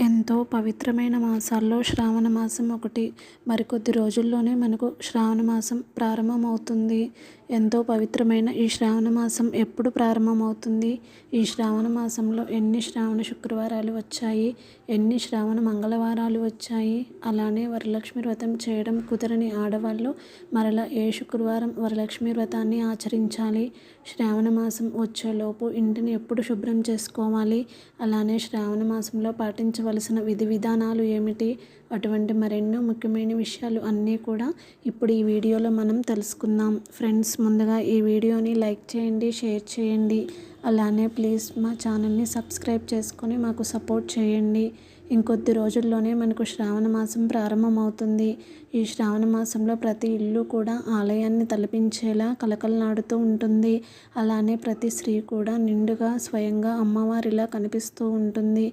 ఎంతో పవిత్రమైన మాసాల్లో శ్రావణ మాసం ఒకటి. మరికొద్ది రోజుల్లోనే మనకు శ్రావణ మాసం ప్రారంభమవుతుంది. ఎంతో పవిత్రమైన ఈ శ్రావణ మాసం ఎప్పుడు ప్రారంభమవుతుంది? ఈ శ్రావణ మాసంలో ఎన్ని శ్రావణ శుక్రవారాలు వచ్చాయి? ఎన్ని శ్రావణ మంగళవారాలు వచ్చాయి? అలానే వరలక్ష్మి వ్రతం చేయడం కుదరని ఆడవాళ్ళు మరలా ఏ శుక్రవారం వరలక్ష్మి వ్రతాన్ని ఆచరించాలి? శ్రావణ మాసం వచ్చేలోపు ఇంటిని ఎప్పుడు శుభ్రం చేసుకోవాలి? అలానే శ్రావణ మాసంలో పాటించవలసిన విధి విధానాలు ఏమిటి? అటువంటి మరెన్నో ముఖ్యమైన విషయాలు అన్నీ కూడా ఇప్పుడు ఈ వీడియోలో మనం తెలుసుకుందాం. ఫ్రెండ్స్ ముందుగా ఈ వీడియోని లైక్ చేయండి షేర్ చేయండి. అలానే ప్లీజ్ మా ఛానల్ని సబ్స్క్రైబ్ చేసుకొని మాకు సపోర్ట్ చేయండి. ఇంకొద్ది రోజుల్లోనే మనకు శ్రావణ మాసం ప్రారంభమవుతుంది. ఈ శ్రావణ మాసంలో ప్రతి ఇల్లు కూడా ఆలయాన్ని తలపించేలా కలకలనాడుతూ ఉంటుంది. అలానే ప్రతి స్త్రీ కూడా నిండుగా స్వయంగా అమ్మవారిలా కనిపిస్తూ ఉంటుంది.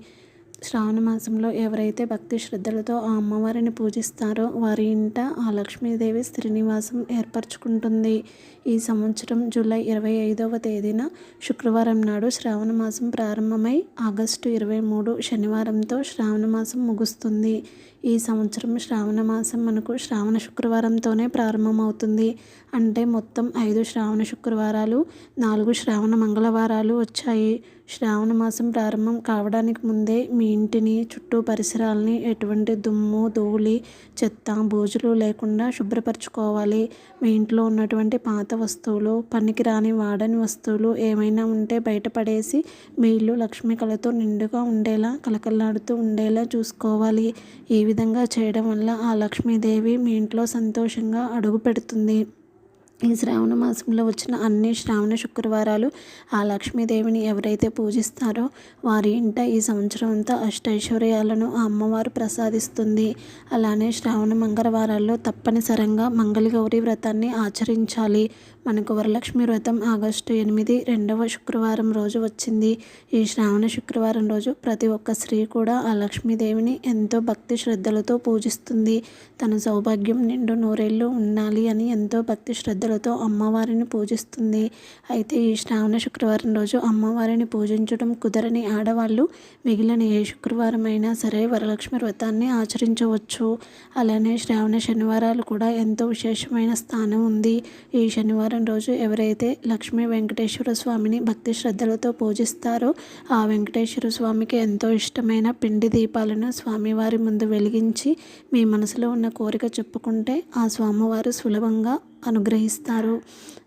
శ్రావణ మాసంలో ఎవరైతే భక్తి శ్రద్ధలతో ఆ అమ్మవారిని పూజిస్తారో వారి ఇంట ఆ లక్ష్మీదేవి శ్రీనివాసం ఏర్పరచుకుంటుంది. ఈ సంవత్సరం జూలై ఇరవై ఐదవ తేదీన శుక్రవారం నాడు శ్రావణ మాసం ప్రారంభమై ఆగస్టు ఇరవై మూడు శనివారంతో శ్రావణ మాసం ముగుస్తుంది. ఈ సంవత్సరం శ్రావణ మాసం మనకు శ్రావణ శుక్రవారంతోనే ప్రారంభమవుతుంది. అంటే మొత్తం ఐదు శ్రావణ శుక్రవారాలు నాలుగు శ్రావణ మంగళవారాలు వచ్చాయి. శ్రావణ మాసం ప్రారంభం కావడానికి ముందే మీ ఇంటిని చుట్టూ పరిసరాలని ఎటువంటి దుమ్ము ధూళి చెత్త బూజులు లేకుండా శుభ్రపరచుకోవాలి. మీ ఇంట్లో ఉన్నటువంటి పాత వస్తువులు పనికిరాని వాడని వస్తువులు ఏమైనా ఉంటే బయటపడేసి మీ ఇల్లు లక్ష్మీ కళతో నిండుగా ఉండేలా కలకల్లాడుతూ ఉండేలా చూసుకోవాలి. ఈ విధంగా చేయడం వల్ల ఆ లక్ష్మీదేవి మీ ఇంట్లో సంతోషంగా అడుగు పెడుతుంది. ఈ శ్రావణ మాసంలో వచ్చిన అన్ని శ్రావణ శుక్రవారాలు ఆ లక్ష్మీదేవిని ఎవరైతే పూజిస్తారో వారి ఇంట ఈ సంవత్సరం అంతా అష్టైశ్వర్యాలను ఆ అమ్మవారు ప్రసాదిస్తుంది. అలానే శ్రావణ మంగళవారాల్లో తప్పనిసరిగా మంగళగౌరి వ్రతాన్ని ఆచరించాలి. మనకు వరలక్ష్మి వ్రతం ఆగస్టు ఎనిమిది రెండవ శుక్రవారం రోజు వచ్చింది. ఈ శ్రావణ శుక్రవారం రోజు ప్రతి ఒక్క స్త్రీ కూడా ఆ లక్ష్మీదేవిని ఎంతో భక్తి శ్రద్ధలతో పూజిస్తుంది. తన సౌభాగ్యం నిండు నూరేళ్ళు ఉండాలి అని ఎంతో భక్తి శ్రద్ధ శ్రద్ధలతో అమ్మవారిని పూజిస్తుంది. అయితే ఈ శ్రావణ శుక్రవారం రోజు అమ్మవారిని పూజించడం కుదరని ఆడవాళ్ళు మిగిలిన ఏ శుక్రవారం అయినా సరే వరలక్ష్మి వ్రతాన్ని ఆచరించవచ్చు. అలానే శ్రావణ శనివారాలు కూడా ఎంతో విశేషమైన స్థానం ఉంది. ఈ శనివారం శనివారం రోజు ఎవరైతే లక్ష్మీ వెంకటేశ్వర స్వామిని భక్తి శ్రద్ధలతో పూజిస్తారో ఆ వెంకటేశ్వర స్వామికి ఎంతో ఇష్టమైన పిండి దీపాలను స్వామివారి ముందు వెలిగించి మీ మనసులో ఉన్న కోరిక చెప్పుకుంటే ఆ స్వామివారు సులభంగా అనుగ్రహిస్తారు.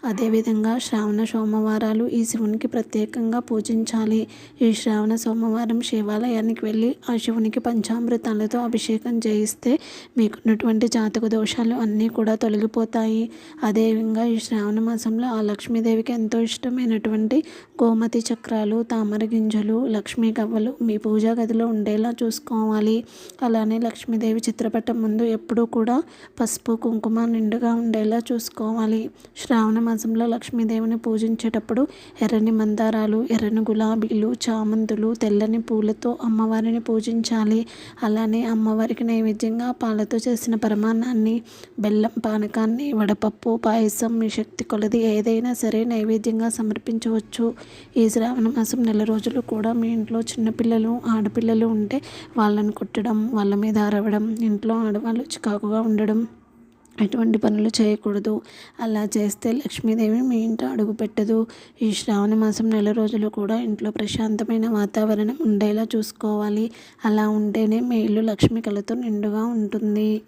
అదేవిధంగా శ్రావణ సోమవారాలు ఈ శివునికి ప్రత్యేకంగా పూజించాలి. ఈ శ్రావణ సోమవారం శివాలయానికి వెళ్ళి ఆ శివునికి పంచామృతాలతో అభిషేకం చేయిస్తే మీకున్నటువంటి జాతక దోషాలు అన్నీ కూడా తొలగిపోతాయి. అదేవిధంగా ఈ శ్రావణ మాసంలో ఆ లక్ష్మీదేవికి ఎంతో ఇష్టమైనటువంటి గోమతి చక్రాలు తామర గింజలు లక్ష్మీ గవ్వలు మీ పూజా గదిలో ఉండేలా చూసుకోవాలి. అలానే లక్ష్మీదేవి చిత్రపటం ముందు ఎప్పుడూ కూడా పసుపు కుంకుమ నిండుగా ఉండేలా చూసుకోవాలి. శ్రావణ మాసంలో లక్ష్మీదేవిని పూజించేటప్పుడు ఎర్రని మందారాలు ఎర్రని గులాబీలు చామంతులు తెల్లని పూలతో అమ్మవారిని పూజించాలి. అలానే అమ్మవారికి నైవేద్యంగా పాలతో చేసిన పరమాన్నాన్ని బెల్లం పానకాన్ని వడపప్పు పాయసం మీ శక్తి కొలది ఏదైనా సరే నైవేద్యంగా సమర్పించవచ్చు. ఈ శ్రావణ మాసం నెల రోజులు కూడా మీ ఇంట్లో చిన్నపిల్లలు ఆడపిల్లలు ఉంటే వాళ్ళని కొట్టడం వాళ్ళ మీద అరవడం ఇంట్లో ఆడవాళ్ళు చికాకుగా ఉండడం. ఎటువంటి పనులు చేయకూడదు. అలా చేస్తే లక్ష్మీదేవి మీ ఇంట అడుగు పెట్టదు. ఈ శ్రావణ మాసం నెల రోజులు కూడా ఇంట్లో ప్రశాంతమైన వాతావరణం ఉండేలా చూసుకోవాలి. అలా ఉంటేనే మీ ఇల్లు లక్ష్మీ కళతో నిండుగా ఉంటుంది.